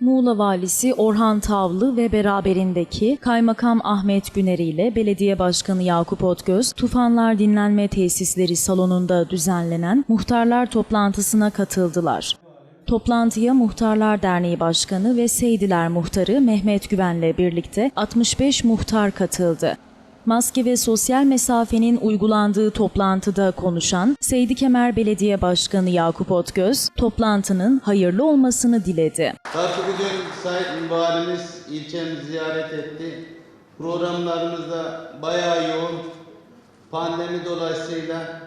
Muğla Valisi Orhan Tavlı ve beraberindeki Kaymakam Ahmet Güneri ile Belediye Başkanı Yakup Otgöz, Tufanlar Dinlenme Tesisleri salonunda düzenlenen muhtarlar toplantısına katıldılar. Toplantıya Muhtarlar Derneği Başkanı ve Seydiler Muhtarı Mehmet Güven'le birlikte 65 muhtar katıldı. Maske ve sosyal mesafenin uygulandığı toplantıda konuşan Seydi Kemer Belediye Başkanı Yakup Otgöz, toplantının hayırlı olmasını diledi. Tabii bugün Sayın Valimiz ilçemizi ziyaret etti. Programlarımız da bayağı yoğun. Pandemi dolayısıyla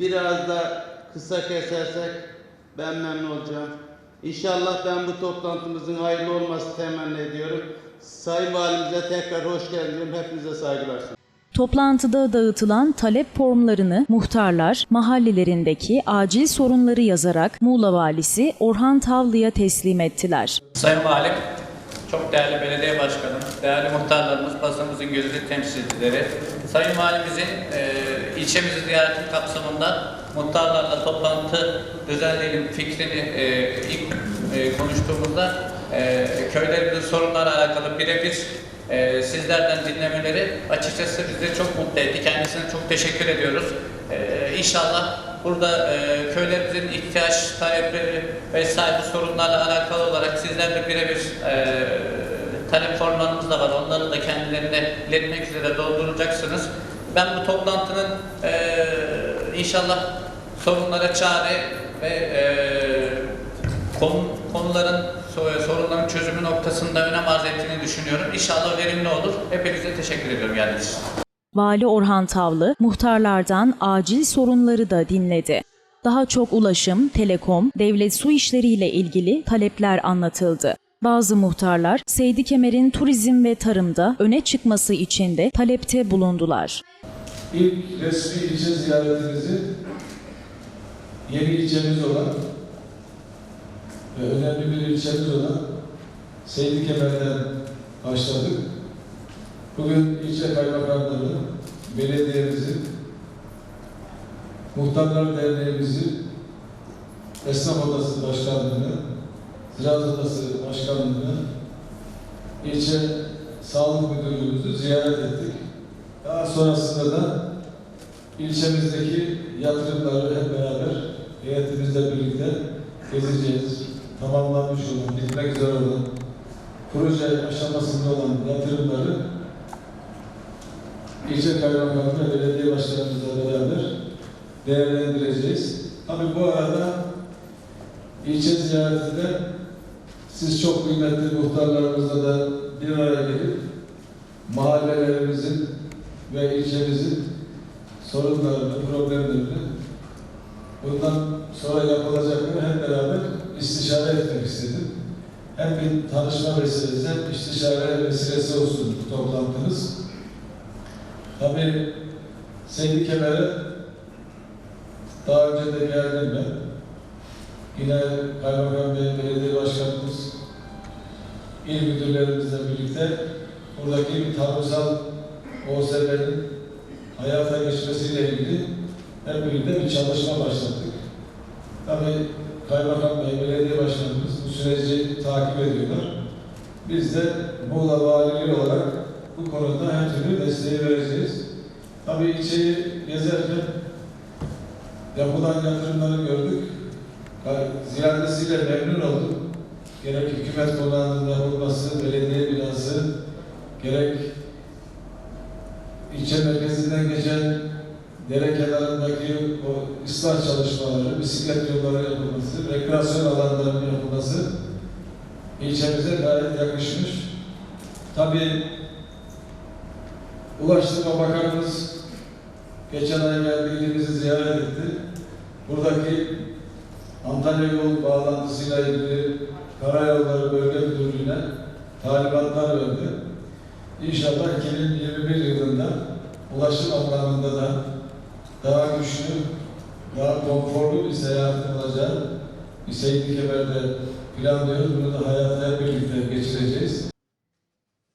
biraz da kısa kesersek ben memnun olacağım. İnşallah ben bu toplantımızın hayırlı olması temenni ediyorum. Sayın Valimize tekrar hoş geldiniz. Hepinize saygılar sunuyorum. Toplantıda dağıtılan talep formlarını muhtarlar mahallelerindeki acil sorunları yazarak Muğla Valisi Orhan Tavlı'ya teslim ettiler. Sayın Valim, çok değerli belediye başkanım, değerli muhtarlarımız, basınımızın gözü temsilcileri, Sayın Valimizin e, ilçemizi ziyareti kapsamında muhtarlarla toplantı düzenleyelim fikrini e, ilk e, konuştuğumuzda e, köylerimizin sorunlarla alakalı birebir e, sizlerden dinlemeleri açıkçası bizi çok mutlu etti. Kendisine çok teşekkür ediyoruz. E, inşallah burada e, köylerimizin ihtiyaç, talepleri vesaire sorunlarla alakalı olarak sizlerle birebir e, talep formlarımız da var. Onları da kendilerine iletmek üzere dolduracaksınız. Ben bu toplantının e, inşallah sorunlara çare ve e, konu, konuların so- sorunların çözümü noktasında önem arz ettiğini düşünüyorum. İnşallah verimli olur. Hepinize teşekkür ediyorum geldiğiniz için. Vali Orhan Tavlı muhtarlardan acil sorunları da dinledi. Daha çok ulaşım, telekom, devlet su işleriyle ilgili talepler anlatıldı. Bazı muhtarlar Seydi Kemer'in turizm ve tarımda öne çıkması için de talepte bulundular. İlk resmi ilçe ziyaretimizi yeni ilçemiz olan ve önemli bir ilçemiz olan Seydi Kemer'den başladık. Bugün ilçe kaymakamları, belediyemizi, Muhtarlar Derneğimizi, Esnaf Odası Başkanlığı'nı, Ziraat Odası Başkanlığı'nı, ilçe Sağlık Müdürlüğümüzü ziyaret ettik. Daha sonrasında da ilçemizdeki yatırımları hep beraber heyetimizle birlikte gezeceğiz. Tamamlanmış olan, bitmek üzere olan, proje aşamasında olan yatırımları ilçe kaymakamı ve belediye başkanımızla beraber değerlendireceğiz. Tabii bu arada ilçe ziyaretinde siz çok kıymetli muhtarlarımızla da bir araya gelip mahallelerimizin ve ilçemizin sorunlarını, problemlerini bundan sonra yapılacakları hep beraber istişare etmek istedim. Hem bir tanışma vesilesi hem istişare vesilesi olsun bu toplantımız. Tabii Seydi Kemer'e daha önce de geldim ben. Yine Kaymakam Bey, Belediye Başkanımız, il müdürlerimizle birlikte buradaki bir tarımsal OSB'nin hayata geçmesiyle ilgili hep birlikte bir çalışma başlattık. Tabii Kaymakam Bey, Belediye Başkanımız bu süreci takip ediyorlar. Biz de Muğla Valiliği olarak bu konuda her türlü desteği vereceğiz. Tabii ilçeyi gezerken yapılan yatırımları gördük. Ziyadesiyle memnun olduk. Gerek hükümet konağının yapılması, belediye binası, gerek ilçe merkezinden geçen dere kenarındaki o ıslah çalışmaları, bisiklet yolları yapılması, rekreasyon alanlarının yapılması ilçemize gayet yakışmış. Tabii Ulaştırma Bakanımız geçen ay geldi, ilimizi ziyaret etti. Buradaki Antalya yol bağlantısıyla ilgili Karayolları Bölge Müdürlüğü'ne talimatlar verdi. İnşallah 2021 yılında ulaşım anlamında da daha güçlü, daha konforlu bir seyahatin olacağı Seydi Kemer'de planlıyoruz. Bunu da hayata hep birlikte geçireceğiz.